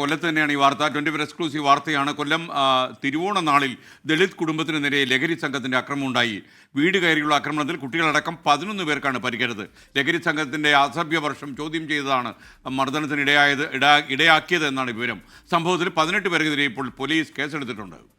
കൊല്ലത്ത് തന്നെയാണ് ഈ വാർത്ത. ട്വന്റി ഫോർ എക്സ്ക്ലൂസീവ് വാർത്തയാണ് കൊല്ലം തിരുവോണ നാളിൽ ദളിത് കുടുംബത്തിന് നേരെ ലഹരി സംഘത്തിന്റെ ആക്രമണം ഉണ്ടായി. വീട് കയറിയുള്ള ആക്രമണത്തിൽ കുട്ടികളടക്കം പതിനൊന്ന് പേർക്കാണ് പരിക്കേറ്റത്. ലഹരി സംഘത്തിന്റെ അസഭ്യ വർഷം ചോദ്യം ചെയ്തതാണ് മർദ്ദനത്തിന് ഇടയായത് ഇടാ ഇടയാക്കിയത് എന്നാണ് വിവരം. സംഭവത്തിൽ പതിനെട്ട് പേർക്കെതിരെ ഇപ്പോൾ പോലീസ് കേസെടുത്തിട്ടുണ്ട്.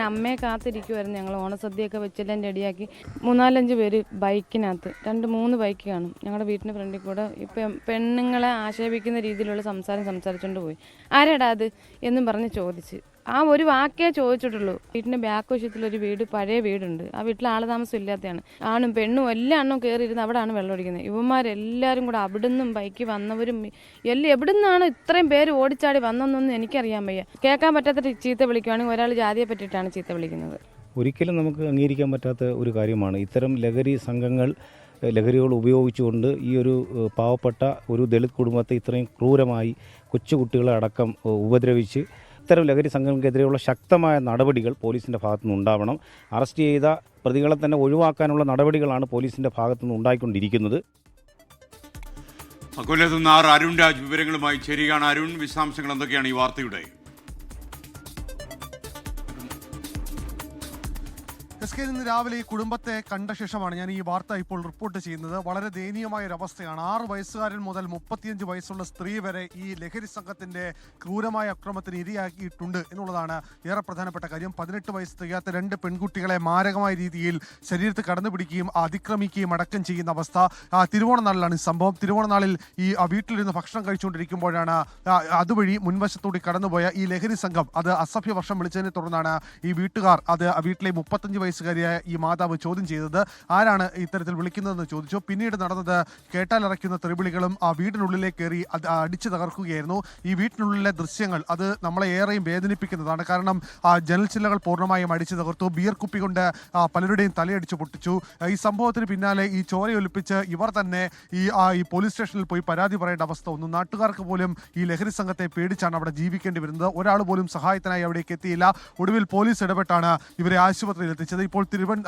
അമ്മയെ കാത്തിരിക്കുമായിരുന്നു ഞങ്ങൾ ഓണസദ്യയൊക്കെ വെച്ചെല്ലാം റെഡിയാക്കി. മൂന്നാലഞ്ച് പേര് ബൈക്കിനകത്ത്. രണ്ട് മൂന്ന് ബൈക്ക് കാണും. ഞങ്ങളുടെ വീട്ടിന്റെ ഫ്രണ്ടിൽ കൂടെ ഇപ്പം പെണ്ണുങ്ങളെ ആക്ഷേപിക്കുന്ന രീതിയിലുള്ള സംസാരം സംസാരിച്ചുകൊണ്ട് പോയി. ആരാടാ അത്? എന്നും പറഞ്ഞ് ചോദിച്ച്. ആ ഒരു വാക്കേ ചോദിച്ചിട്ടുള്ളൂ. വീട്ടിന്റെ ബാക്ക് വശത്തിൽ ഒരു വീട് പഴയ വീടുണ്ട്. ആ വീട്ടിൽ ആൾ താമസം ഇല്ലാത്തതാണ് ആണും പെണ്ണും എല്ലാ എണ്ണവും കയറിയിരുന്ന് അവിടെയാണ് വെള്ളം ഒടിക്കുന്നത്. ഇവന്മാരെല്ലാവരും കൂടെ അവിടുന്നും ബൈക്ക് വന്നവരും എല്ലാം എവിടെ നിന്നാണ് ഇത്രയും പേര് ഓടിച്ചാടി വന്നെന്നൊന്നും എനിക്കറിയാൻ വയ്യ. കേൾക്കാൻ പറ്റാത്ത ചീത്ത വിളിക്കുകയാണെങ്കിൽ ഒരാൾ ജാതിയെ പറ്റിയിട്ടാണ് ചീത്ത വിളിക്കുന്നത്. ഒരിക്കലും നമുക്ക് അംഗീകരിക്കാൻ പറ്റാത്ത ഒരു കാര്യമാണ്. ഇത്തരം ലഹരി സംഘങ്ങൾ ലഹരികൾ ഉപയോഗിച്ചുകൊണ്ട് ഈ ഒരു പാവപ്പെട്ട ഒരു ദളിത് കുടുംബത്തെ ഇത്രയും ക്രൂരമായി കൊച്ചുകുട്ടികളെ അടക്കം ഉപദ്രവിച്ച് ഇത്തരം ലഹരി സംഘങ്ങൾക്കെതിരെയുള്ള ശക്തമായ നടപടികൾ പോലീസിന്റെ ഭാഗത്തുനിന്ന് ഉണ്ടാവണം. അറസ്റ്റ് ചെയ്ത പ്രതികളെ തന്നെ ഒഴിവാക്കാനുള്ള നടപടികളാണ് പോലീസിന്റെ ഭാഗത്തുനിന്ന് ഉണ്ടായിക്കൊണ്ടിരിക്കുന്നത്. അക്കൊല്ലത്തുനിന്ന് നിന്ന് ആർ അരുൺ രാജ് വിവരങ്ങളുമായി ചേരുകയാണ് അരുൺ. വിശദാംശങ്ങൾ എന്തൊക്കെയാണ് ഈ വാർത്തയുടെ? എസ് കെ ഇന്ന് രാവിലെ ഈ കുടുംബത്തെ കണ്ട ശേഷമാണ് ഞാൻ ഈ വാർത്ത ഇപ്പോൾ റിപ്പോർട്ട് ചെയ്യുന്നത്. വളരെ ദയനീയമായ ഒരു അവസ്ഥയാണ്. ആറ് വയസ്സുകാരൻ മുതൽ മുപ്പത്തിയഞ്ച് വയസ്സുള്ള സ്ത്രീ വരെ ഈ ലഹരി സംഘത്തിന്റെ ക്രൂരമായ അക്രമത്തിന് ഇരയാക്കിയിട്ടുണ്ട് എന്നുള്ളതാണ് ഏറെ പ്രധാനപ്പെട്ട കാര്യം. പതിനെട്ട് വയസ്സ് തികയാത്ത രണ്ട് പെൺകുട്ടികളെ മാരകമായ രീതിയിൽ ശരീരത്ത് കടന്നുപിടിക്കുകയും അതിക്രമിക്കുകയും അടക്കം ചെയ്യുന്ന അവസ്ഥ. തിരുവോണ തിരുവോണനാളിലാണ് ഈ സംഭവം. തിരുവോണനാളിൽ ഈ വീട്ടിലിരുന്ന് ഭക്ഷണം കഴിച്ചുകൊണ്ടിരിക്കുമ്പോഴാണ് അതുവഴി മുൻവശത്തൂടി കടന്നുപോയ ഈ ലഹരി സംഘം അത് അസഭ്യ വർഷം വിളിച്ചതിനെ തുടർന്നാണ് ഈ വീട്ടുകാർ അത് വീട്ടിലെ മുപ്പത്തഞ്ച് വയസ്സുകാരിയായ ഈ മാതാവ് ചോദ്യം ചെയ്തത് ആരാണ് ഇത്തരത്തിൽ വിളിക്കുന്നതെന്ന് ചോദിച്ചു. പിന്നീട് നടന്നത് കേട്ടാലിറക്കുന്ന തെറിവിളികളും ആ വീടിനുള്ളിലേക്ക് കയറി അടിച്ചു തകർക്കുകയായിരുന്നു. ഈ വീട്ടിനുള്ളിലെ ദൃശ്യങ്ങൾ അത് നമ്മളെ ഏറെയും വേദനിപ്പിക്കുന്നതാണ്. കാരണം ആ ജനൽച്ചില്ലകൾ പൂർണമായും അടിച്ചു തകർത്തു. ബിയർ കുപ്പി കൊണ്ട് പലരുടെയും തലയടിച്ചു പൊട്ടിച്ചു. ഈ സംഭവത്തിന് പിന്നാലെ ഈ ചോരയൊലിപ്പിച്ച് ഇവർ തന്നെ ഈ ഈ പോലീസ് സ്റ്റേഷനിൽ പോയി പരാതി പറയേണ്ട അവസ്ഥ ഒന്നും നാട്ടുകാർക്ക് പോലും ഈ ലഹരി സംഘത്തെ പേടിച്ചാണ് അവിടെ ജീവിക്കേണ്ടി വരുന്നത്. ഒരാൾ പോലും സഹായത്തിനായി അവിടേക്ക് എത്തിയില്ല. ഒടുവിൽ പോലീസ് ഇടപെട്ടാണ് ഇവരെ ആശുപത്രിയിൽ എത്തിച്ചത് ഇപ്പോൾ തിരുവൻ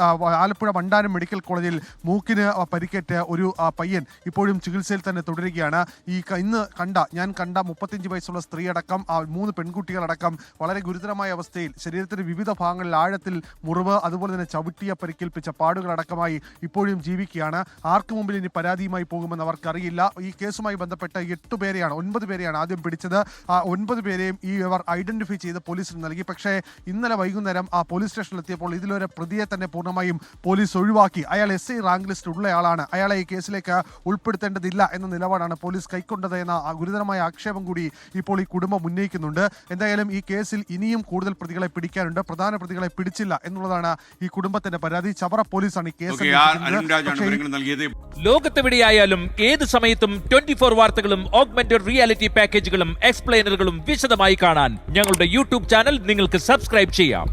ആലപ്പുഴ വണ്ടാനം മെഡിക്കൽ കോളേജിൽ മൂക്കിന് പരിക്കേറ്റ ഒരു പയ്യൻ ഇപ്പോഴും ചികിത്സയിൽ തന്നെ തുടരുകയാണ്. ഈ ഇന്ന് കണ്ട ഞാൻ കണ്ട മുപ്പത്തിയഞ്ച് വയസ്സുള്ള സ്ത്രീ അടക്കം ആ മൂന്ന് പെൺകുട്ടികളടക്കം വളരെ ഗുരുതരമായ അവസ്ഥയിൽ ശരീരത്തിന്റെ വിവിധ ഭാഗങ്ങളിൽ ആഴത്തിൽ മുറിവ് അതുപോലെ തന്നെ ചവിട്ടിയ പരിക്കേൽപ്പിച്ച പാടുകളടക്കമായി ഇപ്പോഴും ജീവിക്കുകയാണ്. ആർക്ക് മുമ്പിൽ ഇനി പരാതിയുമായി പോകുമെന്ന് അവർക്കറിയില്ല. ഈ കേസുമായി ബന്ധപ്പെട്ട എട്ട് പേരെയാണ് ഒൻപത് പേരെയാണ് ആദ്യം പിടിച്ചത്. ആ ഒൻപത് പേരെയും ഈ ഇവർ ഐഡന്റിഫൈ ചെയ്ത് പോലീസിന് നൽകി. പക്ഷേ ഇന്നലെ വൈകുന്നേരം ആ പോലീസ് സ്റ്റേഷനിലെത്തിയപ്പോൾ ഇതിലൊരു പ്രതിയെ തന്നെ പൂർണമായും പോലീസ് ഒഴിവാക്കി. അയാൾ എസ് ഐ റാങ്ക് ലിസ്റ്റ് ഉള്ളയാളാണ് അയാളെ ഈ കേസിലേക്ക് ഉൾപ്പെടുത്തേണ്ടതില്ല എന്ന നിലപാടാണ് പോലീസ് കൈക്കൊണ്ടത് എന്ന ഗുരുതരമായ ആക്ഷേപം കൂടി ഇപ്പോൾ ഈ കുടുംബം ഉന്നയിക്കുന്നുണ്ട്. എന്തായാലും ഈ കേസിൽ ഇനിയും കൂടുതൽ പ്രതികളെ പിടിക്കാനുണ്ട്. പ്രധാന പ്രതികളെ പിടിച്ചില്ല എന്നുള്ളതാണ് ഈ കുടുംബത്തിന്റെ പരാതി. ചവറ പോലീസാണ് ഈ കേസ് ലോകത്തെവിടെയായാലും ഏത് സമയത്തും ട്വന്റി ഫോർ വാർത്തകളും ഓഗ്മെന്റഡ് റിയാലിറ്റി പാക്കേജുകളും എക്സ്പ്ലെയിനറുകളും വിശദമായി കാണാൻ ഞങ്ങളുടെ യൂട്യൂബ് ചാനൽ നിങ്ങൾക്ക് സബ്സ്ക്രൈബ് ചെയ്യാം.